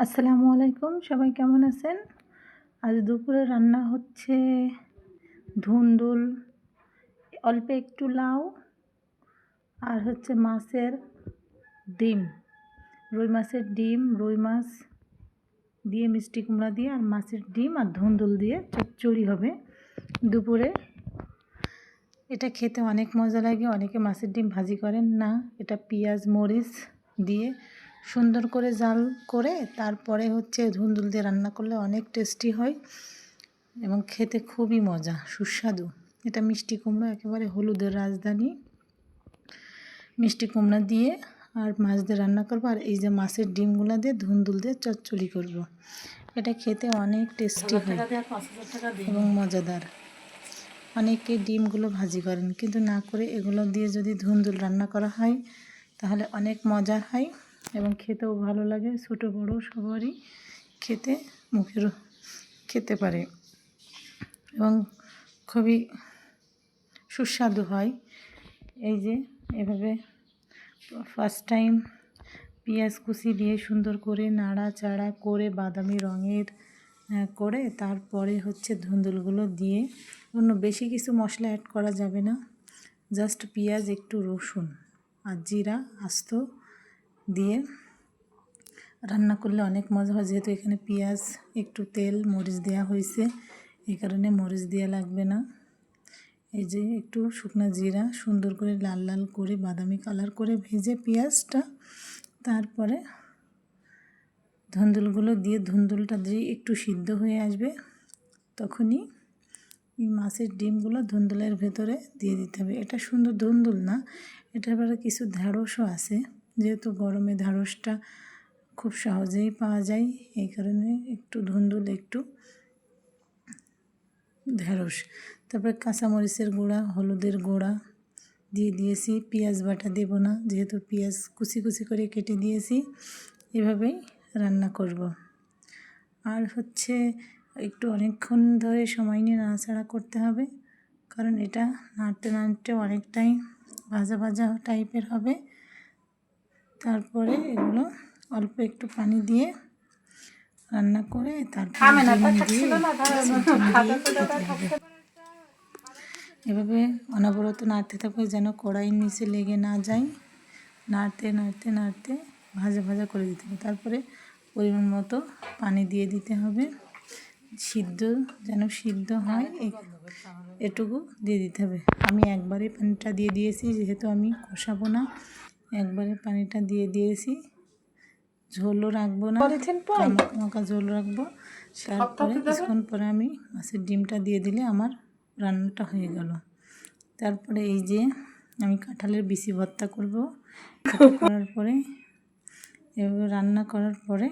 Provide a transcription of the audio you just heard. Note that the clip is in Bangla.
আসসালামু আলাইকুম, সবাই কেমন আছেন? আজ দুপুরে রান্না হচ্ছে ধুন্দুল অল্প একটু লাউ আর হচ্ছে মাছের ডিম, রুই মাছের ডিম, রুই মাছ দিয়ে মিষ্টি কুমড়া দিয়ে আর মাছের ডিম আর ধুন্দুল দিয়ে চচ্চড়ি হবে দুপুরে। এটা খেতে অনেক মজা লাগে, অনেকে মাছের ডিম ভাজি করেন না, এটা পেঁয়াজ, মরিচ দিয়ে সুন্দর করে জাল করে তারপরে হচ্ছে ধুন্দুল দিয়ে রান্না করলে অনেক টেস্টি হয় এবং খেতে খুবই মজা, সুস্বাদু। এটা মিষ্টি কুমড়ো, একেবারে হলুদের রাজধানী। মিষ্টি কুমড়া দিয়ে আর মাছ দিয়ে রান্না করব। আর এই যে মাছের ডিমগুলো দিয়ে ধুন্দুল দিয়ে চচ্চড়ি করব। এটা খেতে অনেক টেস্টি হয় এবং মজাদার। অনেকে ডিমগুলো ভাজি করেন, কিন্তু না করে এগুলো দিয়ে যদি ধুন্দুল রান্না করা হয়, তাহলে অনেক মজার হয়। এবং খেতেও ভালো লাগে, ছোটো বড়ো সবারই খেতে মুখের খেতে পারে এবং খুবই সুস্বাদু হয়। এই যে এভাবে ফার্স্ট টাইম পেঁয়াজ কুচি দিয়ে সুন্দর করে নাড়া চাড়া করে বাদামি রঙের করে তারপরে হচ্ছে ধুন্দুলগুলো দিয়ে অন্য বেশি কিছু মশলা অ্যাড করা যাবে না জাস্ট পেঁয়াজ, একটু রসুন আর জিরা আস্ত দিয়ে রান্না করলে অনেক মজা হয়। যেহেতু এখানে পেঁয়াজ, একটু তেল, মরিচ দেওয়া হয়েছে, এই কারণে মরিচ দেওয়া লাগবে না। এই যে একটু শুকনো জিরা, সুন্দর করে লাল লাল করে বাদামি কালার করে ভেজে পেঁয়াজটা, তারপরে ধুন্দুলগুলো দিয়ে, ধুন্দুলটা দিয়ে একটু সিদ্ধ হয়ে আসবে, তখনই এই মাছের ডিমগুলো ধুন্দুলের ভেতরে দিয়ে দিতে হবে। এটা সুন্দর ধুন্দুল না, এটার পরে কিছু ঢ্যাঁড়সও আছে। যেহেতু গরমে ঢ্যাঁড়সটা খুব সহজেই পাওয়া যায়, এই কারণে একটু ধুন্দুল একটু ঢ্যাঁড়স তারপরে কাঁচামরিচের গুঁড়া, হলুদের গুঁড়া দিয়ে দিয়েছি। পেঁয়াজ বাটা দেব না, যেহেতু পেঁয়াজ কুচি কুচি করে কেটে দিয়েছি, এভাবেই রান্না করব। আর হচ্ছে একটু অনেকক্ষণ ধরে সময় নিয়ে নাড়াচাড়া করতে হবে, কারণ এটা নাড়তে নাড়তে অনেকটাই ভাজা ভাজা টাইপের হবে। তারপরে এগুলো অল্প একটু পানি দিয়ে রান্না করে তারপরে এভাবে অনবরত নাড়তে থাকবে যেন কড়াইয়ের নিচে লেগে না যায়। নাড়তে নাড়তে নাড়তে ভাজা ভাজা করে দিতে হবে। তারপরে পরিমাণ মতো পানি দিয়ে দিতে হবে। সিদ্ধ যেন সিদ্ধ হয় এটুকু দিয়ে দিতে হবে। আমি একবারে পানিটা দিয়ে দিয়েছি যেহেতু আমি কষাবো না। একবারে পানিটা দিয়ে দিয়েছি। ঝোলও রাখব না। মাখা ঝোল রাখব। তারপরে কিছুক্ষণ পরে আমি মাছের ডিমটা দিয়ে দিলে আমার রান্নাটা হয়ে গেল। তারপরে এই যে আমি কাঁঠালের বিচি ভর্তা করব। করার পরে এভাবে রান্না করার পরে